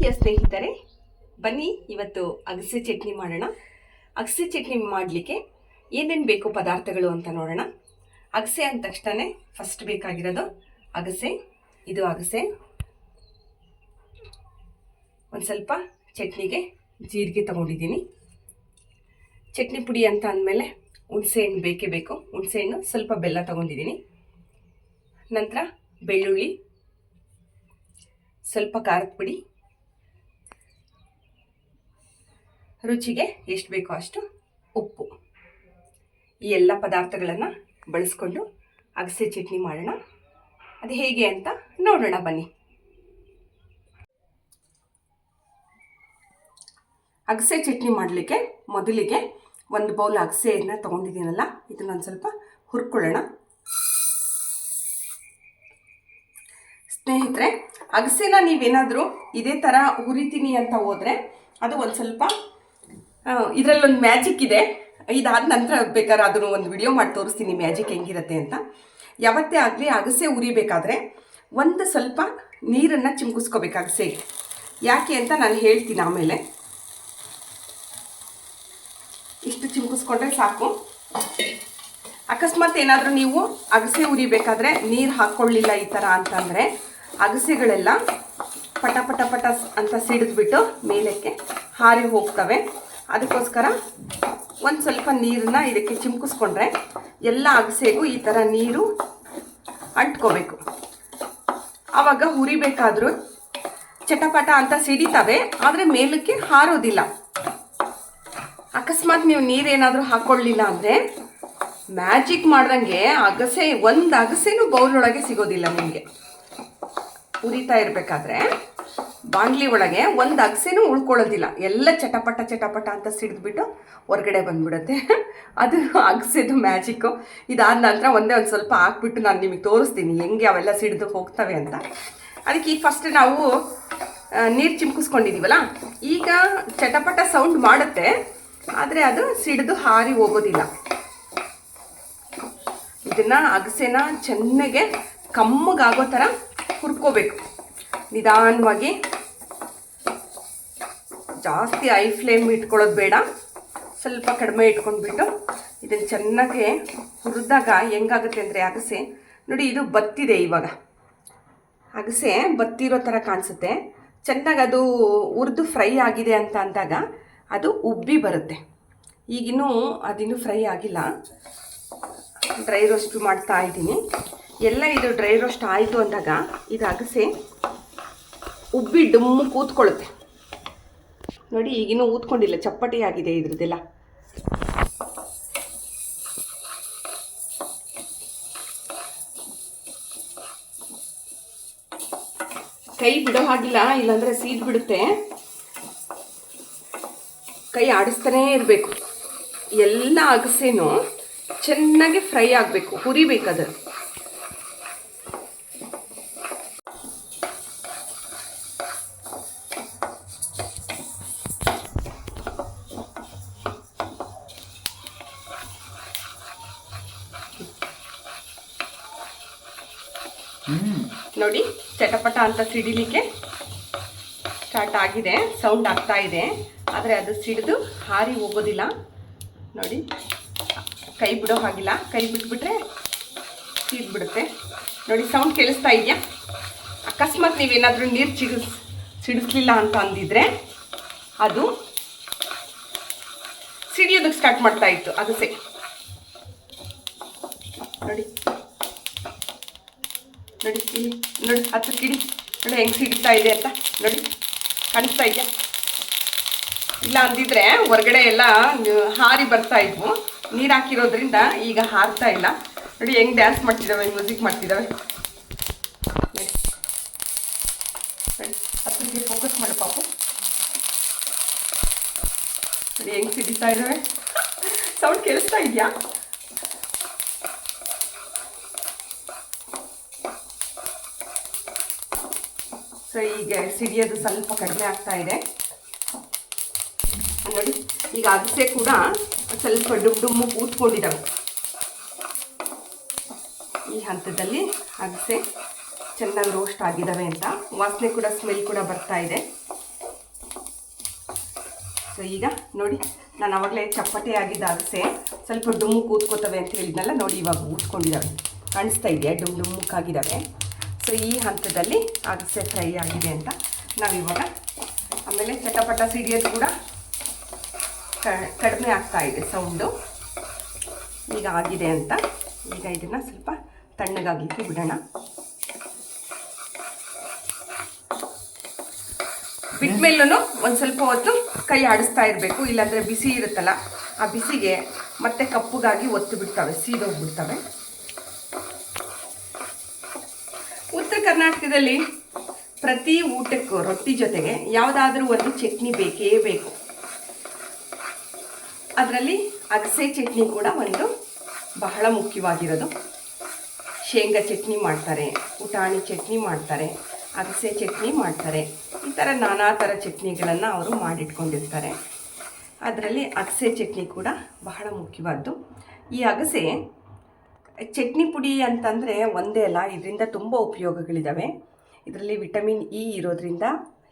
ಪ್ರೀತಿಯ ಸ್ನೇಹಿತರೆ, ಬನ್ನಿ ಇವತ್ತು ಅಗಸೆ ಚಟ್ನಿ ಮಾಡೋಣ. ಅಗಸೆ ಚಟ್ನಿ ಮಾಡಲಿಕ್ಕೆ ಏನೇನು ಬೇಕು ಪದಾರ್ಥಗಳು ಅಂತ ನೋಡೋಣ. ಅಗಸೆ ಅಂದ ತಕ್ಷಣ ಫಸ್ಟ್ ಬೇಕಾಗಿರೋದು ಅಗಸೆ, ಇದು ಅಗಸೆ. ಒಂದು ಸ್ವಲ್ಪ ಚಟ್ನಿಗೆ ಜೀರಿಗೆ ತಗೊಂಡಿದ್ದೀನಿ. ಚಟ್ನಿ ಪುಡಿ ಅಂತ ಅಂದಮೇಲೆ ಹುಣಸೆಹಣ್ಣು ಬೇಕೇ ಬೇಕು. ಹುಣಸೆಹಣ್ಣು ಸ್ವಲ್ಪ ಬೆಲ್ಲ ತಗೊಂಡಿದ್ದೀನಿ. ನಂತರ ಬೆಳ್ಳುಳ್ಳಿ, ಸ್ವಲ್ಪ ಖಾರದ ಪುಡಿ ರುಚಿಗೆ ಎಷ್ಟು ಬೇಕೋ ಅಷ್ಟು ಉಪ್ಪು. ಈ ಎಲ್ಲ ಪದಾರ್ಥಗಳನ್ನು ಬಳಸ್ಕೊಂಡು ಅಗಸೆ ಚಟ್ನಿ ಮಾಡೋಣ. ಅದು ಹೇಗೆ ಅಂತ ನೋಡೋಣ ಬನ್ನಿ. ಅಗಸೆ ಚಟ್ನಿ ಮಾಡಲಿಕ್ಕೆ ಮೊದಲಿಗೆ ಒಂದು ಬೌಲ್ ಅಗಸೆಯನ್ನು ತೊಗೊಂಡಿದ್ದೀನಲ್ಲ ಇದನ್ನೊಂದು ಸ್ವಲ್ಪ ಹುರ್ಕೊಳ್ಳೋಣ. ಸ್ನೇಹಿತರೆ, ಅಗಸೆನ ನೀವೇನಾದರೂ ಇದೇ ಥರ ಹುರಿತೀನಿ ಅಂತ ಹೋದರೆ ಅದು ಒಂದು ಸ್ವಲ್ಪ ಇದರಲ್ಲೊಂದು ಮ್ಯಾಜಿಕ್ ಇದೆ. ಇದಾದ ನಂತರ ಬೇಕಾದ್ರೆ ಅದನ್ನು ಒಂದು ವಿಡಿಯೋ ಮಾಡಿ ತೋರಿಸ್ತೀನಿ ಮ್ಯಾಜಿಕ್ ಹೆಂಗಿರುತ್ತೆ ಅಂತ. ಯಾವತ್ತೇ ಆಗಲಿ ಅಗಸೆ ಉರಿಬೇಕಾದ್ರೆ ಒಂದು ಸ್ವಲ್ಪ ನೀರನ್ನು ಚಿಮ್ಕಿಸ್ಕೋಬೇಕು ಅಗಸೆಗೆ ಯಾಕೆ ಅಂತ ನಾನು ಹೇಳ್ತೀನಿ ಆಮೇಲೆ. ಇಷ್ಟು ಚಿಮ್ಕಿಸ್ಕೊಂಡ್ರೆ ಸಾಕು. ಅಕಸ್ಮಾತ್ ಏನಾದರೂ ನೀವು ಅಗಸೆ ಉರಿಬೇಕಾದ್ರೆ ನೀರು ಹಾಕ್ಕೊಳ್ಳಿಲ್ಲ ಈ ಥರ ಅಂತಂದರೆ ಅಗಸೆಗಳೆಲ್ಲ ಪಟ ಪಟ ಪಟ ಅಂತ ಸಿಡಿದ್ಬಿಟ್ಟು ಮೇಲಕ್ಕೆ ಹಾರಿ ಹೋಗ್ತವೆ. ಅದಕ್ಕೋಸ್ಕರ ಒಂದು ಸ್ವಲ್ಪ ನೀರನ್ನ ಇದಕ್ಕೆ ಚಿಮ್ಕಿಸ್ಕೊಂಡ್ರೆ ಎಲ್ಲ ಅಗಸೆಗೂ ಈ ಥರ ನೀರು ಅಂಟ್ಕೋಬೇಕು. ಆವಾಗ ಹುರಿಬೇಕಾದ್ರೂ ಚಟಪಟ ಅಂತ ಸಿಡಿತವೆ, ಆದರೆ ಮೇಲಕ್ಕೆ ಹಾರೋದಿಲ್ಲ. ಅಕಸ್ಮಾತ್ ನೀವು ನೀರೇನಾದರೂ ಹಾಕ್ಕೊಳ್ಳಿಲ್ಲ ಅಂದರೆ ಮ್ಯಾಜಿಕ್ ಮಾಡ್ದಂಗೆ ಅಗಸೆ, ಒಂದು ಅಗಸೆನೂ ಬೌಲೊಳಗೆ ಸಿಗೋದಿಲ್ಲ ನಿಮಗೆ. ಉರಿತಾ ಇರಬೇಕಾದ್ರೆ ಬಾಣಲಿ ಒಳಗೆ ಒಂದು ಅಗಸೆನೂ ಉಳ್ಕೊಳ್ಳೋದಿಲ್ಲ. ಎಲ್ಲ ಚಟಪಟ ಚಟಪಟ ಅಂತ ಸಿಡಿದ್ಬಿಟ್ಟು ಹೊರಗಡೆ ಬಂದ್ಬಿಡುತ್ತೆ. ಅದು ಅಗಸೆದು ಮ್ಯಾಜಿಕ್ಕು. ಇದಾದ ನಂತರ ಒಂದೇ ಒಂದು ಸ್ವಲ್ಪ ಹಾಕ್ಬಿಟ್ಟು ನಾನು ನಿಮಗೆ ತೋರಿಸ್ತೀನಿ. ಹೆಂಗೆ ಅವೆಲ್ಲ ಸಿಡಿದು ಹೋಗ್ತವೆ ಅಂತ. ಅದಕ್ಕೆ ಈ ಫಸ್ಟ್ ನಾವು ನೀರು ಚಿಮ್ಕಿಸ್ಕೊಂಡಿದ್ದೀವಲ್ಲ ಈಗ ಚಟಪಟ ಸೌಂಡ್ ಮಾಡುತ್ತೆ. ಆದರೆ ಅದು ಸಿಡಿದು ಹಾರಿ ಹೋಗೋದಿಲ್ಲ. ಇದನ್ನು ಅಗಸೆನ ಚೆನ್ನಾಗೆ ಕಮ್ಮಗಾಗೋ ಥರ ಹುರ್ಕೋಬೇಕು. ನಿಧಾನವಾಗಿ ಜಾಸ್ತಿ ಐ ಫ್ಲೇಮ್ ಇಟ್ಕೊಳ್ಳೋದು ಬೇಡ. ಸ್ವಲ್ಪ ಕಡಿಮೆ ಇಟ್ಕೊಂಡ್ಬಿಟ್ಟು ಇದನ್ನು ಚೆನ್ನಾಗಿ ಹುರಿದಾಗ ಹೆಂಗಾಗುತ್ತೆ ಅಂದರೆ ಅಗಸೆ. ನೋಡಿ, ಇದು ಬತ್ತಿದೆ ಇವಾಗ. ಅಗಸೆ ಬತ್ತಿರೋ ಥರ ಕಾಣಿಸುತ್ತೆ. ಚೆನ್ನಾಗಿ ಅದು ಹುರಿದು ಫ್ರೈ ಆಗಿದೆ ಅಂತ ಅಂದಾಗ ಅದು ಉಬ್ಬಿ ಬರುತ್ತೆ. ಈಗಿನ್ನೂ ಅದಿನ್ನೂ ಫ್ರೈ ಆಗಿಲ್ಲ. ಡ್ರೈ ರೋಸ್ಟ್ ಮಾಡ್ತಾ ಇದ್ದೀನಿ. ಎಲ್ಲ ಇದು ಡ್ರೈ ರೋಸ್ಟ್ ಆಯಿತು ಅಂದಾಗ ಇದು ಅಗಸೆ ಉಬ್ಬಿ ಡುಮ್ಮು ಕೂತ್ಕೊಳ್ಳುತ್ತೆ. ನೋಡಿ, ಈಗಿನ್ನೂ ಊದ್ಕೊಂಡಿಲ್ಲ, ಚಪ್ಪಟಿ ಆಗಿದೆ ಇದ್ರದ್ದೆಲ್ಲ. ಕೈ ಬಿಡೋ ಹಾಗಿಲ್ಲ, ಇಲ್ಲಾಂದ್ರೆ ಸೀದ್ ಬಿಡುತ್ತೆ. ಕೈ ಆಡಿಸ್ತಾನೇ ಇರಬೇಕು. ಎಲ್ಲ ಅಗಸೆನೂ ಚೆನ್ನಾಗಿ ಫ್ರೈ ಆಗಬೇಕು ಹುರಿಬೇಕದು ನೋಡಿ, ಚಟಪಟ ಅಂತ ಸಿಡಿಲಿಕ್ಕೆ ಸ್ಟಾರ್ಟ್ ಆಗಿದೆ ಸೌಂಡ್ ಆಗ್ತಾ ಇದೆ, ಆದರೆ ಅದು ಸಿಡಿದು ಹಾರಿ ಹೋಗೋದಿಲ್ಲ. ನೋಡಿ, ಕೈ ಬಿಡೋ ಹಾಗಿಲ್ಲ, ಕೈ ಬಿಟ್ಬಿಟ್ರೆ ಬಿಡುತ್ತೆ ನೋಡಿ ಸೌಂಡ್ ಕೇಳಿಸ್ತಾ ಇದೆಯಾ? ಅಕಸ್ಮಾತ್ ನೀವೇನಾದರೂ ನೀರು ಚಿಗಿಸ್, ಸಿಡಿಸ್ಲಿಲ್ಲ ಅಂತ ಅಂದಿದ್ರೆ ಅದು ಸಿಡಿಯೋದಕ್ಕೆ ಸ್ಟಾರ್ಟ್ ಮಾಡ್ತಾ ಇತ್ತು, ಅದು ಸೇ ನೋಡಿ. ನೋಡಿ, ಇಲ್ಲಿ ನೋಡಿ ಹತ್ತು ಕಿಡಿ. ನೋಡಿ ಹೆಂಗೆ ಸಿಗ್ತಾ ಇದೆ ಅಂತ. ನೋಡಿ, ಕಾಣಿಸ್ತಾ ಇದೆಯಾ ಇಲ್ಲ ಅಂದಿದ್ರೆ ಹೊರಗಡೆ ಎಲ್ಲ ಹಾರಿ ಬರ್ತಾ ಇದ್ವು. ನೀರು ಹಾಕಿರೋದ್ರಿಂದ ಈಗ ಹಾರ್ತಾ ಇಲ್ಲ. ನೋಡಿ, ಹೆಂಗೆ ಡ್ಯಾನ್ಸ್ ಮಾಡ್ತಿದ್ದಾವೆ ಮ್ಯೂಸಿಕ್ ಮಾಡ್ತಿದ್ದಾವೆ ಹತ್ತಿಗೆ ಫೋಕಸ್ ಮಾಡಿ ಪಾಪು. ನೋಡಿ ಹೆಂಗೆ ಸಿಡಿತಾ ಇದ್ದಾವೆ ಸೌಂಡ್ ಕೇಳಿಸ್ತಾ ಇದೆಯಾ? ಸೊ ಈಗ ಸಿಡಿಯೋದು ಸ್ವಲ್ಪ ಕಡಿಮೆ ಆಗ್ತಾ ಇದೆ. ನೋಡಿ, ಈಗ ಅಗಸೆ ಕೂಡ ಸ್ವಲ್ಪ ಡುಮ್ ಡುಮ್ಮು ಕೂತ್ಕೊಂಡಿದ್ದಾವೆ. ಈ ಹಂತದಲ್ಲಿ ಅಗಸೆ ಚೆನ್ನಾಗಿ ರೋಸ್ಟ್ ಆಗಿದ್ದಾವೆ ಅಂತ. ವಾಸನೆ ಕೂಡ ಸ್ಮೆಲ್ ಕೂಡ ಬರ್ತಾ ಇದೆ. ಸೊ ಈಗ ನೋಡಿ, ನಾನು ಅವಾಗಲೇ ಚಪ್ಪಟೆ ಆಗಿದ್ದ ಅಗಸೆ ಸ್ವಲ್ಪ ಡುಮ್ಮು ಕೂತ್ಕೋತವೆ ಅಂತ ಹೇಳಿದ್ನಲ್ಲ, ನೋಡಿ ಇವಾಗ ಕೂತ್ಕೊಂಡಿದ್ದಾವೆ. ಕಾಣಿಸ್ತಾ ಇದೆಯಾ? ಡುಮ್ ಡುಮ್ಮಕ್ಕಾಗಿದ್ದಾವೆ. ಸೊ ಈ ಹಂತದಲ್ಲಿ ಅಗಸೆ ಫ್ರೈ ಆಗಿದೆ ಅಂತ ನಾವಿವಾಗ ಆಮೇಲೆ ಚಟಪಟ ಸಿಡಿಯೋದು ಕೂಡ ಕಡಿಮೆ ಆಗ್ತಾ ಇದೆ ಸೌಂಡು ಈಗ ಆಗಿದೆ ಅಂತ. ಈಗ ಇದನ್ನು ಸ್ವಲ್ಪ ತಣ್ಣಗಾಗಲಿಕ್ಕೆ ಬಿಡೋಣ. ಬಿಟ್ಮೇಲೂ ಒಂದು ಸ್ವಲ್ಪ ಹೊತ್ತು ಕೈ ಆಡಿಸ್ತಾ ಇರಬೇಕು. ಇಲ್ಲಾಂದರೆ ಬಿಸಿ ಇರುತ್ತಲ್ಲ, ಆ ಬಿಸಿಗೆ ಮತ್ತೆ ಕಪ್ಪುಗಾಗಿ ಒತ್ತು ಬಿಡ್ತವೆ, ಸೀದೋಗ್ಬಿಡ್ತವೆ. ಕರ್ನಾಟಕದಲ್ಲಿ ಪ್ರತಿ ಊಟಕ್ಕೂ ರೊಟ್ಟಿ ಜೊತೆಗೆ ಯಾವುದಾದ್ರೂ ಒಂದು ಚಟ್ನಿ ಬೇಕೇ ಬೇಕು. ಅದರಲ್ಲಿ ಅಗಸೆ ಚಟ್ನಿ ಕೂಡ ಒಂದು ಬಹಳ ಮುಖ್ಯವಾಗಿರೋದು. ಶೇಂಗಾ ಚಟ್ನಿ ಮಾಡ್ತಾರೆ ಪುಟಾಣಿ ಚಟ್ನಿ ಮಾಡ್ತಾರೆ, ಅಗಸೆ ಚಟ್ನಿ ಮಾಡ್ತಾರೆ. ಈ ಥರ ನಾನಾ ಥರ ಚಟ್ನಿಗಳನ್ನು ಅವರು ಮಾಡಿಟ್ಕೊಂಡಿರ್ತಾರೆ. ಅದರಲ್ಲಿ ಅಗಸೆ ಚಟ್ನಿ ಕೂಡ ಬಹಳ ಮುಖ್ಯವಾದ್ದು. ಈ ಅಗಸೆ ಚಟ್ನಿ ಪುಡಿ ಅಂತಂದರೆ ಒಂದೇ ಅಲ್ಲ, ಇದರಿಂದ ತುಂಬ ಉಪಯೋಗಗಳಿದ್ದಾವೆ ಇದರಲ್ಲಿ ವಿಟಮಿನ್ ಇ ಇರೋದ್ರಿಂದ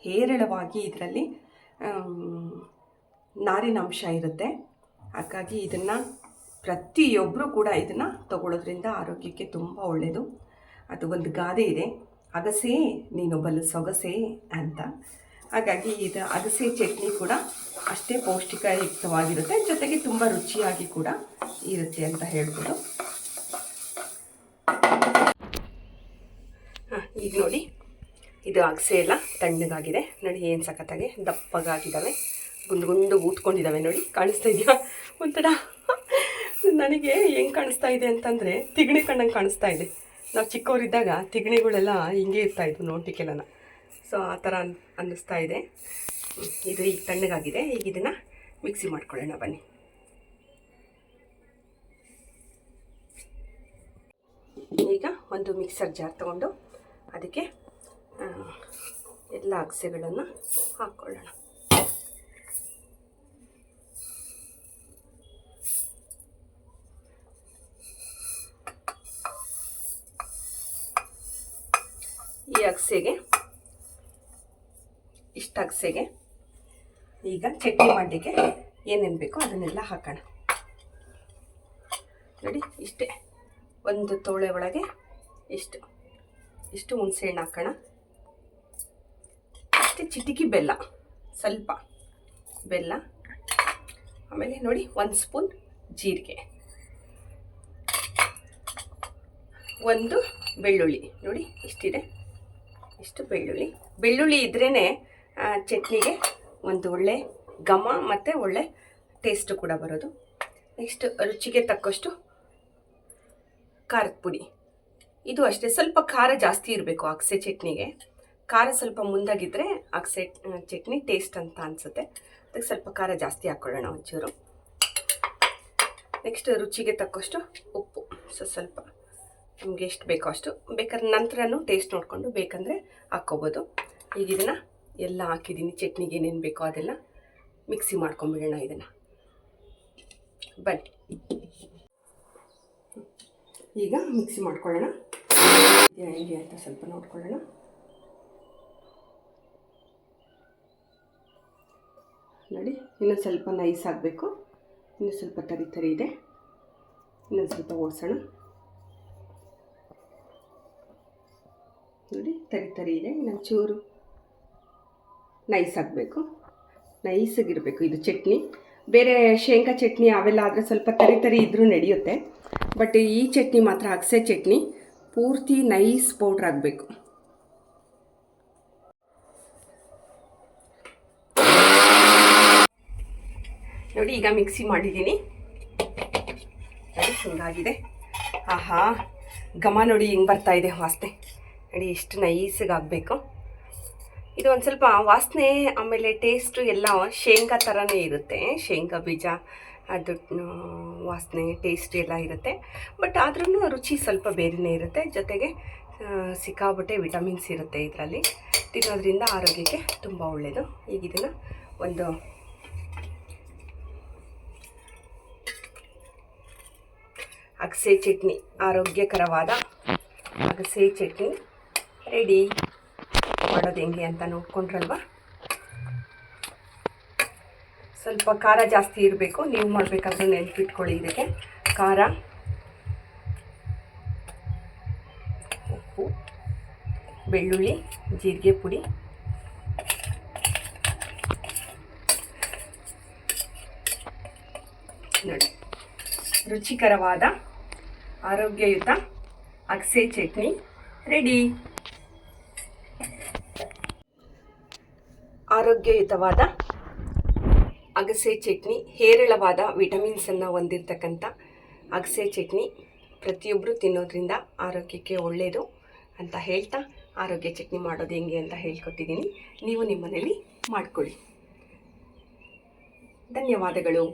ಹೇರಳವಾಗಿ ಇದರಲ್ಲಿ ನಾರಿನಾಂಶ ಇರುತ್ತೆ. ಹಾಗಾಗಿ ಇದನ್ನು ಪ್ರತಿಯೊಬ್ಬರೂ ಕೂಡ ಇದನ್ನು ತಗೊಳ್ಳೋದ್ರಿಂದ ಆರೋಗ್ಯಕ್ಕೆ ತುಂಬ ಒಳ್ಳೆಯದು ಅದು ಒಂದು ಗಾದೆ ಇದೆ. ಅಗಸೆ ನೀನು ಬಲು ಸೊಗಸೆ ಅಂತ. ಹಾಗಾಗಿ ಇದು ಅಗಸೆ ಚಟ್ನಿ ಕೂಡ ಅಷ್ಟೇ ಪೌಷ್ಟಿಕಯುಕ್ತವಾಗಿರುತ್ತೆ. ಜೊತೆಗೆ ತುಂಬ ರುಚಿಯಾಗಿ ಕೂಡ ಇರುತ್ತೆ ಅಂತ ಹೇಳ್ಬೋದು. ಈಗ ನೋಡಿ, ಇದು ಅಗಸೆ ಎಲ್ಲ ತಣ್ಣಗಾಗಿದೆ. ನೋಡಿ, ಏನು ಸಖತ್ತಾಗಿ ದಪ್ಪಗಾಗಿದ್ದಾವೆ. ಗುಂಡು ಗುಂಡು ಊದ್ಕೊಂಡಿದ್ದಾವೆ ನೋಡಿ. ಕಾಣಿಸ್ತಾ ಇದೆಯಾ? ಒಂಥರ ನನಗೆ ಹೆಂಗೆ ಕಾಣಿಸ್ತಾ ಇದೆ ಅಂತಂದರೆ, ತಿಗಣಿ ಕಣ್ಣಂಗೆ ಕಾಣಿಸ್ತಾ ಇದೆ. ನಾವು ಚಿಕ್ಕವರಿದ್ದಾಗ ತಿಗಣಿಗಳೆಲ್ಲ ಹಿಂಗೆ ಇರ್ತಾಯಿದ್ವು ನೋಡಲಿಕ್ಕೆಲ್ಲನ ಸೊ ಆ ಥರ ಅನ್, ಅನ್ನಿಸ್ತಾ ಇದೆ. ಇದು ಈಗ ತಣ್ಣಗಾಗಿದೆ. ಈಗ ಇದನ್ನು ಮಿಕ್ಸಿ ಮಾಡ್ಕೊಳ್ಳೋಣ, ಬನ್ನಿ. ಈಗ ಒಂದು ಮಿಕ್ಸರ್ ಜಾರ್ ತಗೊಂಡು ಅದಕ್ಕೆ ಎಲ್ಲ ಅಗಸೆಗಳನ್ನು ಹಾಕ್ಕೊಳ್ಳೋಣ ಈ ಅಗಸೆಗೆ, ಇಷ್ಟು ಅಗಸೆಗೆ ಈಗ ಚಟ್ನಿ ಮಾಡಲಿಕ್ಕೆ ಏನೇನು ಬೇಕೋ ಅದನ್ನೆಲ್ಲ ಹಾಕೋಣ. ನೋಡಿ ಇಷ್ಟೇ. ಒಂದು ತೋಳೆ ಒಳಗೆ ಇಷ್ಟು. ಇಷ್ಟು ಹುಣಸೆಹಣ್ಣು ಹಾಕೋಣ. ಅಷ್ಟೇ ಚಿಟಿಕಿ ಬೆಲ್ಲ, ಸ್ವಲ್ಪ ಬೆಲ್ಲ. ಆಮೇಲೆ ನೋಡಿ, ಒಂದು ಸ್ಪೂನ್ ಜೀರಿಗೆ. ಒಂದು ಬೆಳ್ಳುಳ್ಳಿ. ನೋಡಿ, ಇಷ್ಟಿದೆ. ಇಷ್ಟು ಬೆಳ್ಳುಳ್ಳಿ. ಬೆಳ್ಳುಳ್ಳಿ ಇದ್ರೇ ಚಟ್ನಿಗೆ ಒಂದು ಒಳ್ಳೆ ಘಮ ಮತ್ತು ಒಳ್ಳೆ ಟೇಸ್ಟು ಕೂಡ ಬರೋದು. ನೆಕ್ಸ್ಟ್ ರುಚಿಗೆ ತಕ್ಕಷ್ಟು ಖಾರದ ಪುಡಿ. ಇದು ಅಷ್ಟೇ. ಸ್ವಲ್ಪ ಖಾರ ಜಾಸ್ತಿ ಇರಬೇಕು ಅಗಸೆ ಚಟ್ನಿಗೆ. ಖಾರ ಸ್ವಲ್ಪ ಮುಂದಾಗಿದ್ದರೆ ಅಗಸೆ ಚಟ್ನಿ ಟೇಸ್ಟ್ ಅಂತ ಅನಿಸುತ್ತೆ. ಅದಕ್ಕೆ ಸ್ವಲ್ಪ ಖಾರ ಜಾಸ್ತಿ ಹಾಕ್ಕೊಳ್ಳೋಣ ಒಂಚೂರು. ನೆಕ್ಸ್ಟ್ ರುಚಿಗೆ ತಕ್ಕಷ್ಟು ಉಪ್ಪು. ಸೊ, ಸ್ವಲ್ಪ ನಿಮ್ಗೆ ಎಷ್ಟು ಬೇಕೋ ಅಷ್ಟು. ಬೇಕಾದ್ರೆ ನಂತರನೂ ಟೇಸ್ಟ್ ನೋಡಿಕೊಂಡು ಬೇಕಂದರೆ ಹಾಕ್ಕೋಬೋದು. ಈಗ ಇದನ್ನು ಎಲ್ಲ ಹಾಕಿದ್ದೀನಿ. ಚಟ್ನಿಗೆ ಏನೇನು ಬೇಕೋ ಅದೆಲ್ಲ ಮಿಕ್ಸಿ ಮಾಡ್ಕೊಂಬಿಡೋಣ ಇದನ್ನು. ಬನ್ನಿ. ಈಗ ಮಿಕ್ಸಿ ಮಾಡ್ಕೊಳ್ಳೋಣ. ಇದೆಯಾ ಅಂತ ಸ್ವಲ್ಪ ನೋಡ್ಕೊಳ್ಳೋಣ. ನೋಡಿ, ಇನ್ನೊಂದು ಸ್ವಲ್ಪ ನೈಸ್ ಆಗಬೇಕು. ಇನ್ನೂ ಸ್ವಲ್ಪ ತರಿ ತರಿ ಇದೆ. ಇನ್ನೊಂದು ಸ್ವಲ್ಪ ಓಡಿಸೋಣ. ನೋಡಿ, ತರಿ ತರಿ ಇದೆ ಇನ್ನೊಂದು ಚೂರು ನೈಸ್ ಆಗಬೇಕು ನೈಸಾಗಿರಬೇಕು ಇದು ಚಟ್ನಿ. ಬೇರೆ ಶೇಂಗಾ ಚಟ್ನಿ ಅವೆಲ್ಲ ಆದರೆ ಸ್ವಲ್ಪ ತರಿ ತರಿ ಇದ್ದರೂ ನಡೆಯುತ್ತೆ. ಬಟ್ ಈ ಚಟ್ನಿ ಮಾತ್ರ, ಅಗಸೆ ಚಟ್ನಿ, ಪೂರ್ತಿ ನೈಸ್ ಪೌಡ್ರ್ ಆಗಬೇಕು. ನೋಡಿ, ಈಗ ಮಿಕ್ಸಿ ಮಾಡಿದ್ದೀನಿ. ಹಿಂಗಾಗಿದೆ. ಆಹಾ, ಘಮ ನೋಡಿ ಹಿಂಗೆ ಬರ್ತಾ ಇದೆ ವಾಸನೆ. ನೋಡಿ ಎಷ್ಟು ನೈಸಿಗೆ ಆಗಬೇಕು. ಇದು ಒಂದು ಸ್ವಲ್ಪ ವಾಸನೆ, ಆಮೇಲೆ ಟೇಸ್ಟು ಎಲ್ಲ ಶೇಂಗಾ ಥರನೇ ಇರುತ್ತೆ. ಶೇಂಗಾ ಬೀಜ ಅದು ವಾಸನೆ ಟೇಸ್ಟ್ ಎಲ್ಲ ಇರುತ್ತೆ. ಬಟ್ ಆದ್ರೂ ರುಚಿ ಸ್ವಲ್ಪ ಬೇರೆನೇ ಇರುತ್ತೆ. ಜೊತೆಗೆ ಸಿಕ್ಕಾಬಟ್ಟೆ ವಿಟಮಿನ್ಸ್ ಇರುತ್ತೆ ಇದರಲ್ಲಿ. ತಿನ್ನೋದ್ರಿಂದ ಆರೋಗ್ಯಕ್ಕೆ ತುಂಬ ಒಳ್ಳೆಯದು ಈಗ ಇದನ್ನು ಒಂದು ಅಗಸೆ ಚಟ್ನಿ, ಆರೋಗ್ಯಕರವಾದ ಅಗಸೆ ಚಟ್ನಿ ರೆಡಿ ಮಾಡೋದು ಹೆಂಗೆ ಅಂತ ನೋಡ್ಕೊಂಡ್ರಲ್ವ? ಸ್ವಲ್ಪ ಖಾರ ಜಾಸ್ತಿ ಇರಬೇಕು. ನೀವು ಮಾಡಬೇಕಾದ್ರೆ ನೆನಪಿಟ್ಕೊಳ್ಳಿ ಇದಕ್ಕೆ. ಖಾರ. ಉಪ್ಪು. ಬೆಳ್ಳುಳ್ಳಿ, ಜೀರಿಗೆ ಪುಡಿ. ನೋಡಿ. ರುಚಿಕರವಾದ ಆರೋಗ್ಯಯುತ ಅಗಸೆ ಚಟ್ನಿ ರೆಡಿ. ಆರೋಗ್ಯಯುತವಾದ ಅಗಸೆ ಚಟ್ನಿ ಹೇರಳವಾದ ವಿಟಮಿನ್ಸನ್ನು ಹೊಂದಿರತಕ್ಕಂಥ ಅಗಸೆ ಚಟ್ನಿ ಪ್ರತಿಯೊಬ್ಬರು ತಿನ್ನೋದ್ರಿಂದ ಆರೋಗ್ಯಕ್ಕೆ ಒಳ್ಳೆಯದು ಅಂತ ಹೇಳ್ತಾ ಆರೋಗ್ಯ ಚಟ್ನಿ ಮಾಡೋದು ಹೆಂಗೆ ಅಂತ ಹೇಳ್ಕೊಟ್ಟಿದ್ದೀನಿ. ನೀವು ನಿಮ್ಮ ಮನೇಲಿ ಮಾಡ್ಕೊಳ್ಳಿ. ಧನ್ಯವಾದಗಳು.